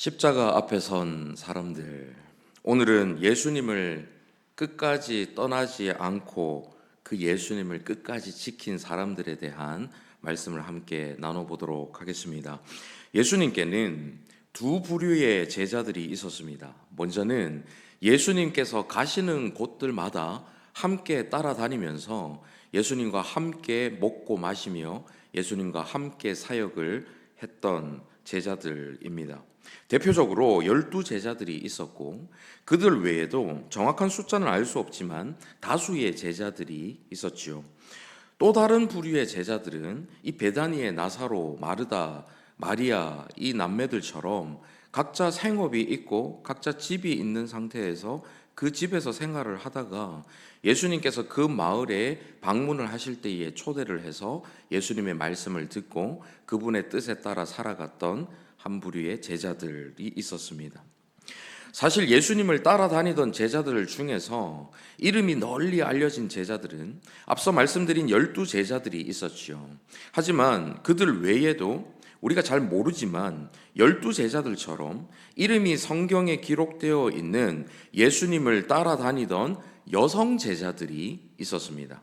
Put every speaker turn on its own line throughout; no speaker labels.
십자가 앞에 선 사람들. 오늘은 예수님을 끝까지 떠나지 않고 그 예수님을 끝까지 지킨 사람들에 대한 말씀을 함께 나눠보도록 하겠습니다. 예수님께는 두 부류의 제자들이 있었습니다. 먼저는 예수님께서 가시는 곳들마다 함께 따라다니면서 예수님과 함께 먹고 마시며 예수님과 함께 사역을 했던 제자들입니다. 대표적으로 열두 제자들이 있었고 그들 외에도 정확한 숫자는 알 수 없지만 다수의 제자들이 있었지요. 또 다른 부류의 제자들은 이 베다니의 나사로, 마르다, 마리아 이 남매들처럼 각자 생업이 있고 각자 집이 있는 상태에서 그 집에서 생활을 하다가 예수님께서 그 마을에 방문을 하실 때에 초대를 해서 예수님의 말씀을 듣고 그분의 뜻에 따라 살아갔던 한 부류의 제자들이 있었습니다. 사실 예수님을 따라다니던 제자들 중에서 이름이 널리 알려진 제자들은 앞서 말씀드린 열두 제자들이 있었지요. 하지만 그들 외에도 우리가 잘 모르지만 열두 제자들처럼 이름이 성경에 기록되어 있는 예수님을 따라다니던 여성 제자들이 있었습니다.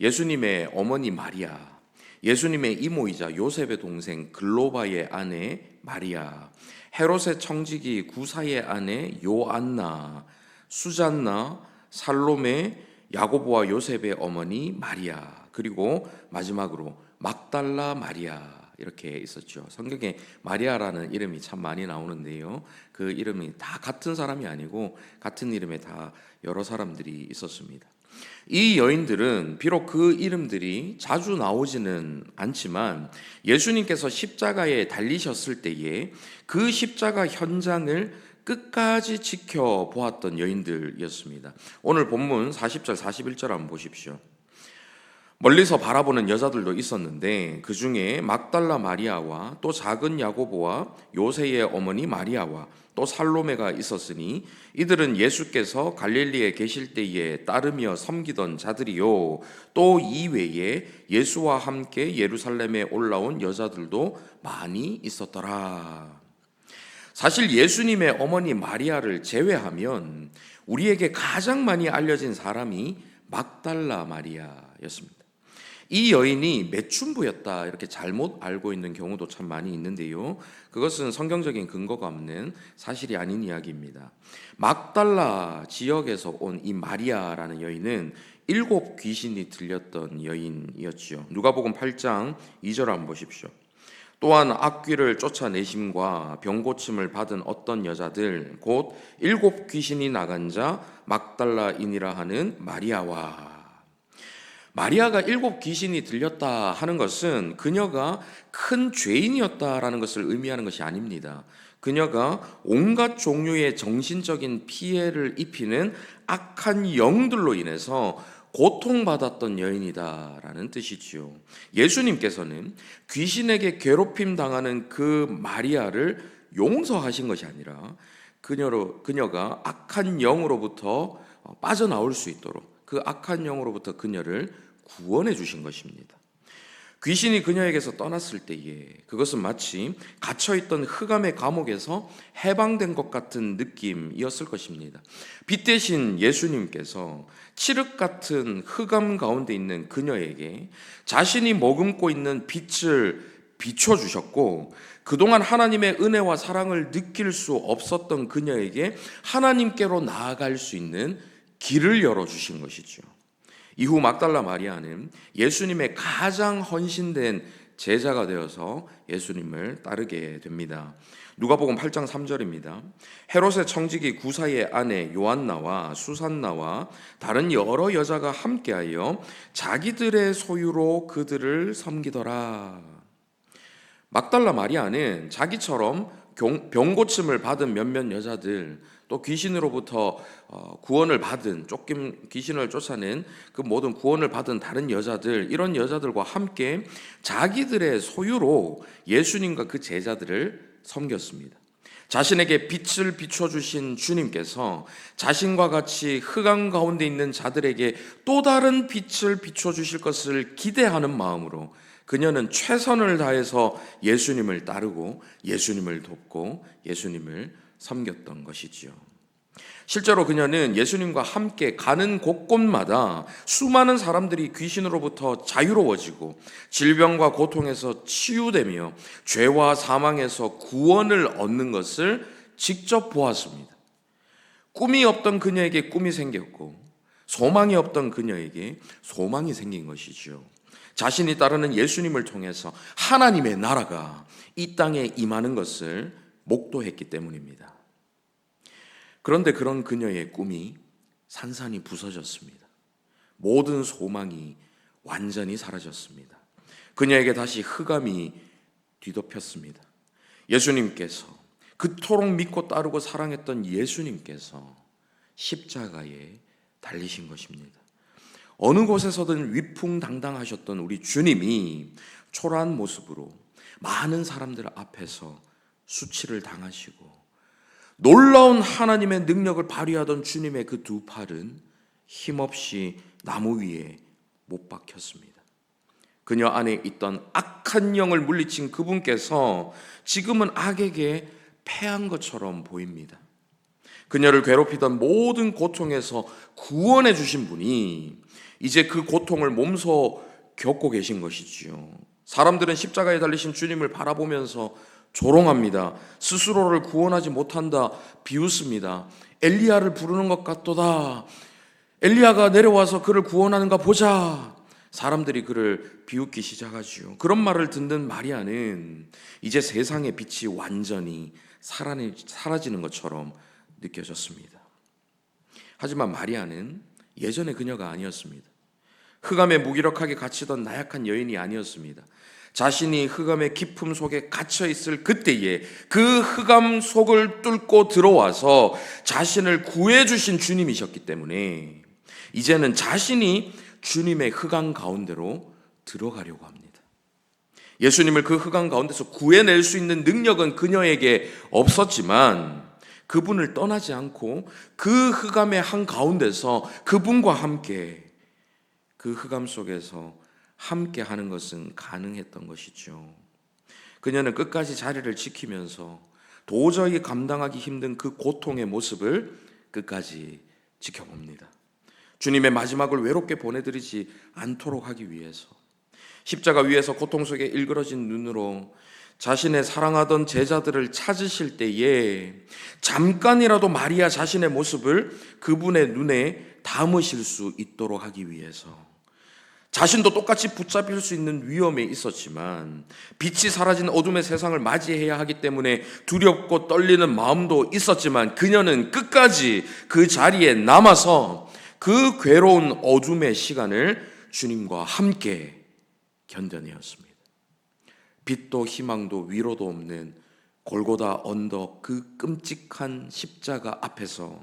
예수님의 어머니 마리아, 예수님의 이모이자 요셉의 동생 글로바의 아내 마리아, 헤롯의 청지기 구사의 아내 요안나, 수잔나, 살로메, 야고보와 요셉의 어머니 마리아, 그리고 마지막으로 막달라 마리아 이렇게 있었죠. 성경에 마리아라는 이름이 참 많이 나오는데요. 그 이름이 다 같은 사람이 아니고 같은 이름에 다 여러 사람들이 있었습니다. 이 여인들은 비록 그 이름들이 자주 나오지는 않지만 예수님께서 십자가에 달리셨을 때에 그 십자가 현장을 끝까지 지켜보았던 여인들이었습니다. 오늘 본문 40절, 41절 한번 보십시오. 멀리서 바라보는 여자들도 있었는데 그 중에 막달라 마리아와 또 작은 야고보와 요세의 어머니 마리아와 또 살로메가 있었으니 이들은 예수께서 갈릴리에 계실 때에 따르며 섬기던 자들이요 또 이외에 예수와 함께 예루살렘에 올라온 여자들도 많이 있었더라. 사실 예수님의 어머니 마리아를 제외하면 우리에게 가장 많이 알려진 사람이 막달라 마리아였습니다. 이 여인이 매춘부였다 이렇게 잘못 알고 있는 경우도 참 많이 있는데요. 그것은 성경적인 근거가 없는 사실이 아닌 이야기입니다. 막달라 지역에서 온 이 마리아라는 여인은 일곱 귀신이 들렸던 여인이었지요. 누가복음 8장 2절 한번 보십시오. 또한 악귀를 쫓아내심과 병 고침을 받은 어떤 여자들 곧 일곱 귀신이 나간 자 막달라인이라 하는 마리아와 마리아가 일곱 귀신이 들렸다 하는 것은 그녀가 큰 죄인이었다라는 것을 의미하는 것이 아닙니다. 그녀가 온갖 종류의 정신적인 피해를 입히는 악한 영들로 인해서 고통받았던 여인이다라는 뜻이지요. 예수님께서는 귀신에게 괴롭힘 당하는 그 마리아를 용서하신 것이 아니라 그녀로 그녀가 악한 영으로부터 빠져나올 수 있도록 그 악한 영으로부터 그녀를 구원해 주신 것입니다. 귀신이 그녀에게서 떠났을 때에 그것은 마치 갇혀있던 흑암의 감옥에서 해방된 것 같은 느낌이었을 것입니다. 빛 대신 예수님께서 칠흑 같은 흑암 가운데 있는 그녀에게 자신이 머금고 있는 빛을 비춰주셨고 그동안 하나님의 은혜와 사랑을 느낄 수 없었던 그녀에게 하나님께로 나아갈 수 있는 길을 열어주신 것이죠. 이후 막달라 마리아는 예수님의 가장 헌신된 제자가 되어서 예수님을 따르게 됩니다. 누가복음 8장 3절입니다. 헤롯의 청지기 구사의 아내 요한나와 수산나와 다른 여러 여자가 함께하여 자기들의 소유로 그들을 섬기더라. 막달라 마리아는 자기처럼 병 고침을 받은 몇몇 여자들 또 귀신으로부터 어, 구원을 받은 조금 귀신을 쫓아낸 그 모든 구원을 받은 다른 여자들 이런 여자들과 함께 자기들의 소유로 예수님과 그 제자들을 섬겼습니다. 자신에게 빛을 비춰 주신 주님께서 자신과 같이 흑암 가운데 있는 자들에게 또 다른 빛을 비춰 주실 것을 기대하는 마음으로 그녀는 최선을 다해서 예수님을 따르고 예수님을 돕고 예수님을 섬겼던 것이지요. 실제로 그녀는 예수님과 함께 가는 곳곳마다 수많은 사람들이 귀신으로부터 자유로워지고 질병과 고통에서 치유되며 죄와 사망에서 구원을 얻는 것을 직접 보았습니다. 꿈이 없던 그녀에게 꿈이 생겼고 소망이 없던 그녀에게 소망이 생긴 것이죠. 자신이 따르는 예수님을 통해서 하나님의 나라가 이 땅에 임하는 것을 목도했기 때문입니다. 그런데 그런 그녀의 꿈이 산산이 부서졌습니다. 모든 소망이 완전히 사라졌습니다. 그녀에게 다시 흑암이 뒤덮였습니다. 예수님께서 그토록 믿고 따르고 사랑했던 예수님께서 십자가에 달리신 것입니다. 어느 곳에서든 위풍당당하셨던 우리 주님이 초라한 모습으로 많은 사람들 앞에서 수치를 당하시고 놀라운 하나님의 능력을 발휘하던 주님의 그 두 팔은 힘없이 나무 위에 못 박혔습니다. 그녀 안에 있던 악한 영을 물리친 그분께서 지금은 악에게 패한 것처럼 보입니다. 그녀를 괴롭히던 모든 고통에서 구원해 주신 분이 이제 그 고통을 몸소 겪고 계신 것이지요. 사람들은 십자가에 달리신 주님을 바라보면서 조롱합니다. 스스로를 구원하지 못한다. 비웃습니다. 엘리야를 부르는 것 같도다. 엘리야가 내려와서 그를 구원하는가 보자. 사람들이 그를 비웃기 시작하지요. 그런 말을 듣는 마리아는 이제 세상의 빛이 완전히 사라지는 것처럼 느껴졌습니다. 하지만 마리아는 예전의 그녀가 아니었습니다. 흑암에 무기력하게 갇히던 나약한 여인이 아니었습니다. 자신이 흑암의 깊음 속에 갇혀 있을 그때에 그 흑암 속을 뚫고 들어와서 자신을 구해 주신 주님이셨기 때문에 이제는 자신이 주님의 흑암 가운데로 들어가려고 합니다. 예수님을 그 흑암 가운데서 구해낼 수 있는 능력은 그녀에게 없었지만 그분을 떠나지 않고 그 흑암의 한 가운데서 그분과 함께 그 흑암 속에서 함께 하는 것은 가능했던 것이죠. 그녀는 끝까지 자리를 지키면서 도저히 감당하기 힘든 그 고통의 모습을 끝까지 지켜봅니다. 주님의 마지막을 외롭게 보내드리지 않도록 하기 위해서 십자가 위에서 고통 속에 일그러진 눈으로 자신의 사랑하던 제자들을 찾으실 때에 잠깐이라도 마리아 자신의 모습을 그분의 눈에 담으실 수 있도록 하기 위해서 자신도 똑같이 붙잡힐 수 있는 위험에 있었지만 빛이 사라진 어둠의 세상을 맞이해야 하기 때문에 두렵고 떨리는 마음도 있었지만 그녀는 끝까지 그 자리에 남아서 그 괴로운 어둠의 시간을 주님과 함께 견뎌내었습니다. 빛도 희망도 위로도 없는 골고다 언덕 그 끔찍한 십자가 앞에서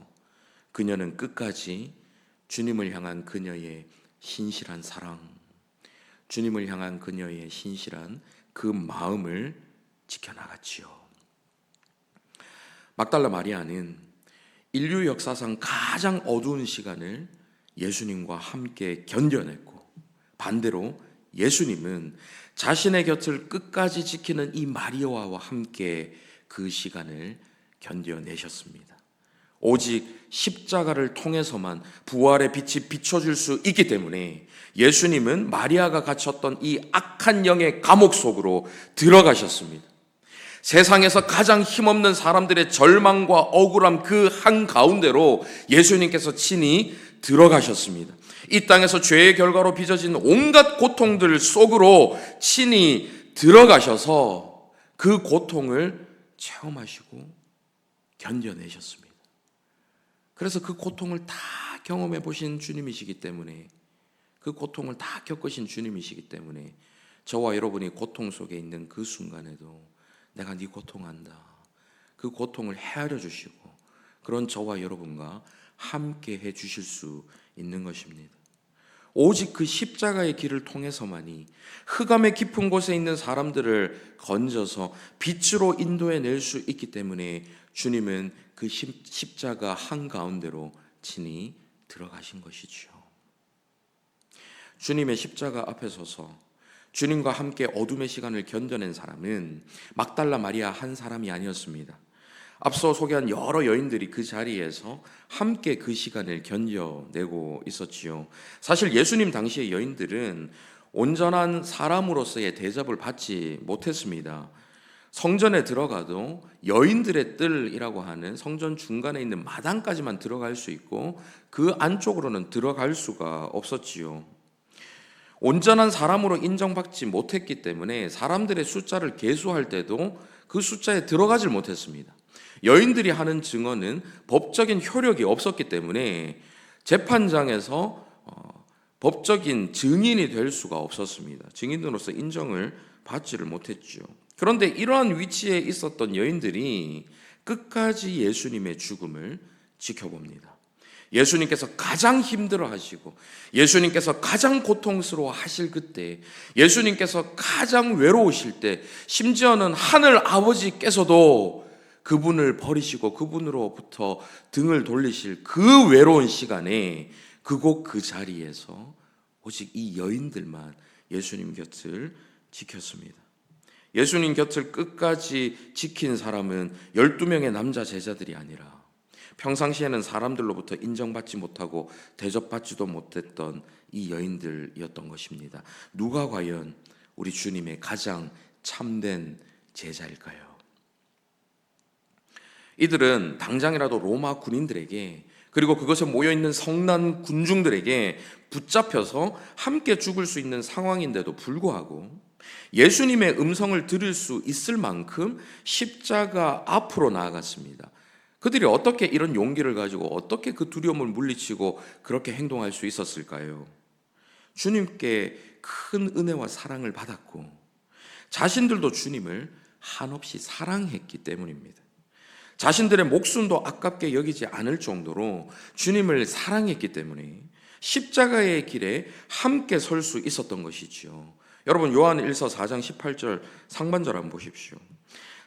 그녀는 끝까지 주님을 향한 그녀의 신실한 사랑, 주님을 향한 그녀의 신실한 그 마음을 지켜나갔지요. 막달라 마리아는 인류 역사상 가장 어두운 시간을 예수님과 함께 견뎌냈고 반대로 예수님은 자신의 곁을 끝까지 지키는 이 마리아와 함께 그 시간을 견뎌내셨습니다. 오직 십자가를 통해서만 부활의 빛이 비춰줄 수 있기 때문에 예수님은 마리아가 갇혔던 이 악한 영의 감옥 속으로 들어가셨습니다. 세상에서 가장 힘없는 사람들의 절망과 억울함 그 한 가운데로 예수님께서 친히 들어가셨습니다. 이 땅에서 죄의 결과로 빚어진 온갖 고통들 속으로 친히 들어가셔서 그 고통을 체험하시고 견뎌내셨습니다. 그래서 그 고통을 다 경험해 보신 주님이시기 때문에 그 고통을 다 겪으신 주님이시기 때문에 저와 여러분이 고통 속에 있는 그 순간에도 내가 네 고통한다. 그 고통을 헤아려 주시고 그런 저와 여러분과 함께 해 주실 수 있는 것입니다. 오직 그 십자가의 길을 통해서만이 흑암의 깊은 곳에 있는 사람들을 건져서 빛으로 인도해 낼 수 있기 때문에 주님은 그 십자가 한 가운데로 친히 들어가신 것이지요. 주님의 십자가 앞에 서서 주님과 함께 어둠의 시간을 견뎌낸 사람은 막달라 마리아 한 사람이 아니었습니다. 앞서 소개한 여러 여인들이 그 자리에서 함께 그 시간을 견뎌내고 있었지요. 사실 예수님 당시의 여인들은 온전한 사람으로서의 대접을 받지 못했습니다. 성전에 들어가도 여인들의 뜰이라고 하는 성전 중간에 있는 마당까지만 들어갈 수 있고 그 안쪽으로는 들어갈 수가 없었지요. 온전한 사람으로 인정받지 못했기 때문에 사람들의 숫자를 계수할 때도 그 숫자에 들어가질 못했습니다. 여인들이 하는 증언은 법적인 효력이 없었기 때문에 재판장에서 어, 법적인 증인이 될 수가 없었습니다. 증인으로서 인정을 받지를 못했죠. 그런데 이러한 위치에 있었던 여인들이 끝까지 예수님의 죽음을 지켜봅니다. 예수님께서 가장 힘들어 하시고 예수님께서 가장 고통스러워 하실 그때 예수님께서 가장 외로우실 때 심지어는 하늘 아버지께서도 그분을 버리시고 그분으로부터 등을 돌리실 그 외로운 시간에 그곳 그 자리에서 오직 이 여인들만 예수님 곁을 지켰습니다. 예수님 곁을 끝까지 지킨 사람은 12명의 남자 제자들이 아니라 평상시에는 사람들로부터 인정받지 못하고 대접받지도 못했던 이 여인들이었던 것입니다. 누가 과연 우리 주님의 가장 참된 제자일까요? 이들은 당장이라도 로마 군인들에게 그리고 그것에 모여 있는 성난 군중들에게 붙잡혀서 함께 죽을 수 있는 상황인데도 불구하고 예수님의 음성을 들을 수 있을 만큼 십자가 앞으로 나아갔습니다. 그들이 어떻게 이런 용기를 가지고 어떻게 그 두려움을 물리치고 그렇게 행동할 수 있었을까요? 주님께 큰 은혜와 사랑을 받았고 자신들도 주님을 한없이 사랑했기 때문입니다. 자신들의 목숨도 아깝게 여기지 않을 정도로 주님을 사랑했기 때문에 십자가의 길에 함께 설 수 있었던 것이지요. 여러분 요한 1서 4장 18절 상반절 한번 보십시오.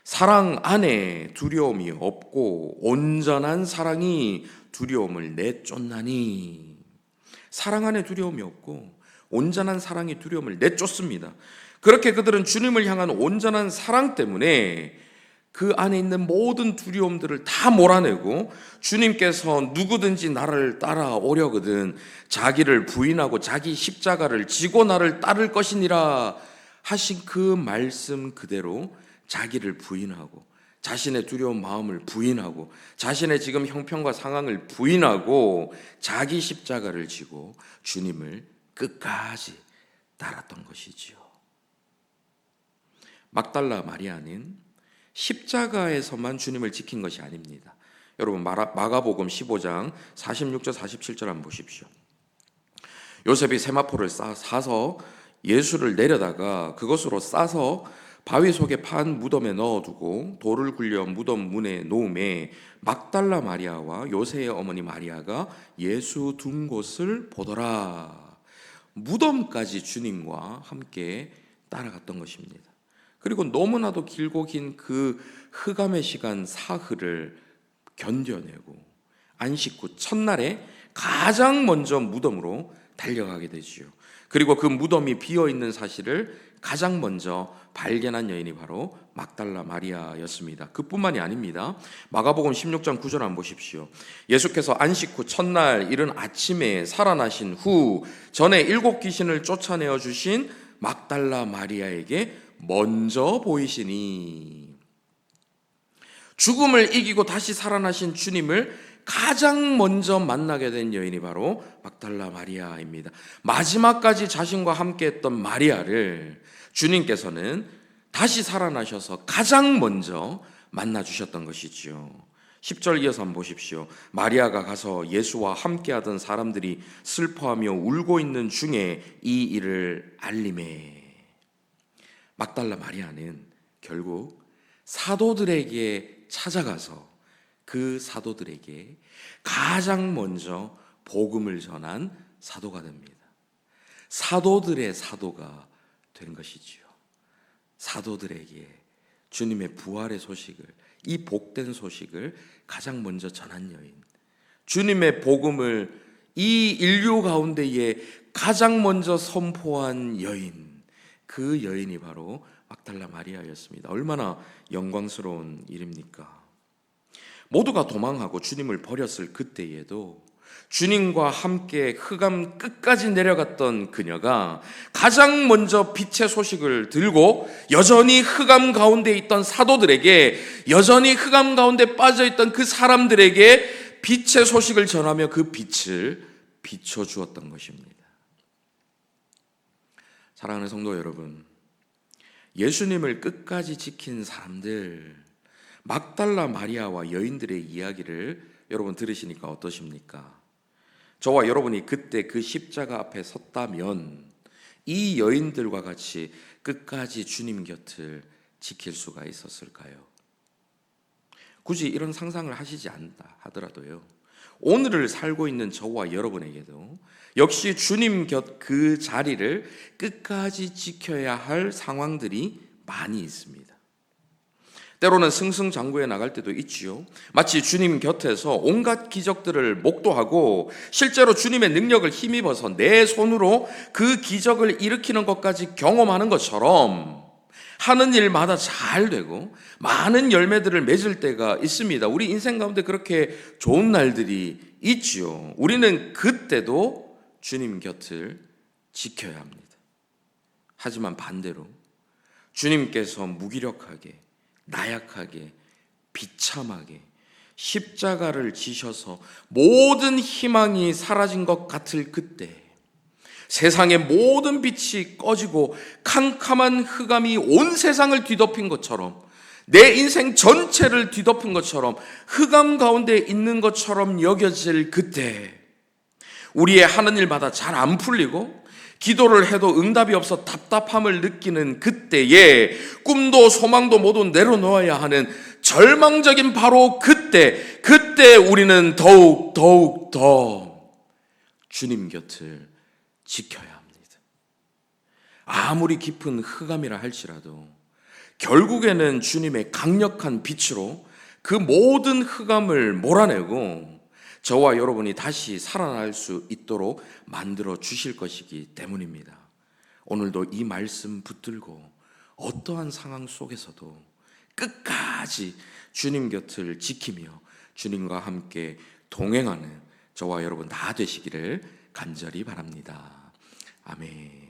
사랑 안에 두려움이 없고 온전한 사랑이 두려움을 내쫓나니 사랑 안에 두려움이 없고 온전한 사랑이 두려움을 내쫓습니다. 그렇게 그들은 주님을 향한 온전한 사랑 때문에 그 안에 있는 모든 두려움들을 다 몰아내고 주님께서 누구든지 나를 따라오려거든 자기를 부인하고 자기 십자가를 지고 나를 따를 것이니라 하신 그 말씀 그대로 자기를 부인하고 자신의 두려운 마음을 부인하고 자신의 지금 형편과 상황을 부인하고 자기 십자가를 지고 주님을 끝까지 따랐던 것이지요. 막달라 마리아는 십자가에서만 주님을 지킨 것이 아닙니다. 여러분 마가복음 15장 46절 47절 한번 보십시오. 요셉이 세마포를 사서 예수를 내려다가 그것으로 싸서 바위 속에 판 무덤에 넣어두고 돌을 굴려 무덤 문에 놓음에 막달라 마리아와 요새의 어머니 마리아가 예수 둔 곳을 보더라. 무덤까지 주님과 함께 따라갔던 것입니다. 그리고 너무나도 길고 긴 그 흑암의 시간 사흘을 견뎌내고 안식 후 첫날에 가장 먼저 무덤으로 달려가게 되지요. 그리고 그 무덤이 비어 있는 사실을 가장 먼저 발견한 여인이 바로 막달라 마리아였습니다. 그뿐만이 아닙니다. 마가복음 16장 9절 한번 보십시오. 예수께서 안식 후 첫날 이른 아침에 살아나신 후 전에 일곱 귀신을 쫓아내어 주신 막달라 마리아에게 먼저 보이시니 죽음을 이기고 다시 살아나신 주님을 가장 먼저 만나게 된 여인이 바로 막달라 마리아입니다. 마지막까지 자신과 함께 했던 마리아를 주님께서는 다시 살아나셔서 가장 먼저 만나 주셨던 것이지요. 10절 이어서 한번 보십시오. 마리아가 가서 예수와 함께 하던 사람들이 슬퍼하며 울고 있는 중에 이 일을 알림해 막달라 마리아는 결국 사도들에게 찾아가서 그 사도들에게 가장 먼저 복음을 전한 사도가 됩니다. 사도들의 사도가 된 것이지요. 사도들에게 주님의 부활의 소식을 이 복된 소식을 가장 먼저 전한 여인. 주님의 복음을 이 인류 가운데에 가장 먼저 선포한 여인. 그 여인이 바로 막달라 마리아였습니다. 얼마나 영광스러운 일입니까? 모두가 도망하고 주님을 버렸을 그때에도 주님과 함께 흑암 끝까지 내려갔던 그녀가 가장 먼저 빛의 소식을 들고 여전히 흑암 가운데 있던 사도들에게 여전히 흑암 가운데 빠져 있던 그 사람들에게 빛의 소식을 전하며 그 빛을 비춰 주었던 것입니다. 사랑하는 성도 여러분, 예수님을 끝까지 지킨 사람들 막달라 마리아와 여인들의 이야기를 여러분 들으시니까 어떠십니까? 저와 여러분이 그때 그 십자가 앞에 섰다면 이 여인들과 같이 끝까지 주님 곁을 지킬 수가 있었을까요? 굳이 이런 상상을 하시지 않다 하더라도요. 오늘을 살고 있는 저와 여러분에게도 역시 주님 곁 그 자리를 끝까지 지켜야 할 상황들이 많이 있습니다. 때로는 승승장구에 나갈 때도 있지요. 마치 주님 곁에서 온갖 기적들을 목도하고 실제로 주님의 능력을 힘입어서 내 손으로 그 기적을 일으키는 것까지 경험하는 것처럼 하는 일마다 잘 되고 많은 열매들을 맺을 때가 있습니다. 우리 인생 가운데 그렇게 좋은 날들이 있지요. 우리는 그때도 주님 곁을 지켜야 합니다. 하지만 반대로 주님께서 무기력하게 나약하게 비참하게 십자가를 지셔서 모든 희망이 사라진 것 같을 그때 세상의 모든 빛이 꺼지고 캄캄한 흑암이 온 세상을 뒤덮인 것처럼 내 인생 전체를 뒤덮은 것처럼 흑암 가운데 있는 것처럼 여겨질 그때 우리의 하는 일마다 잘 안 풀리고 기도를 해도 응답이 없어 답답함을 느끼는 그때에 꿈도 소망도 모두 내려놓아야 하는 절망적인 바로 그때, 그때 우리는 더욱, 더욱 더 주님 곁을 지켜야 합니다. 아무리 깊은 흑암이라 할지라도 결국에는 주님의 강력한 빛으로 그 모든 흑암을 몰아내고 저와 여러분이 다시 살아날 수 있도록 만들어 주실 것이기 때문입니다. 오늘도 이 말씀 붙들고 어떠한 상황 속에서도 끝까지 주님 곁을 지키며 주님과 함께 동행하는 저와 여러분 다 되시기를 간절히 바랍니다. 아멘.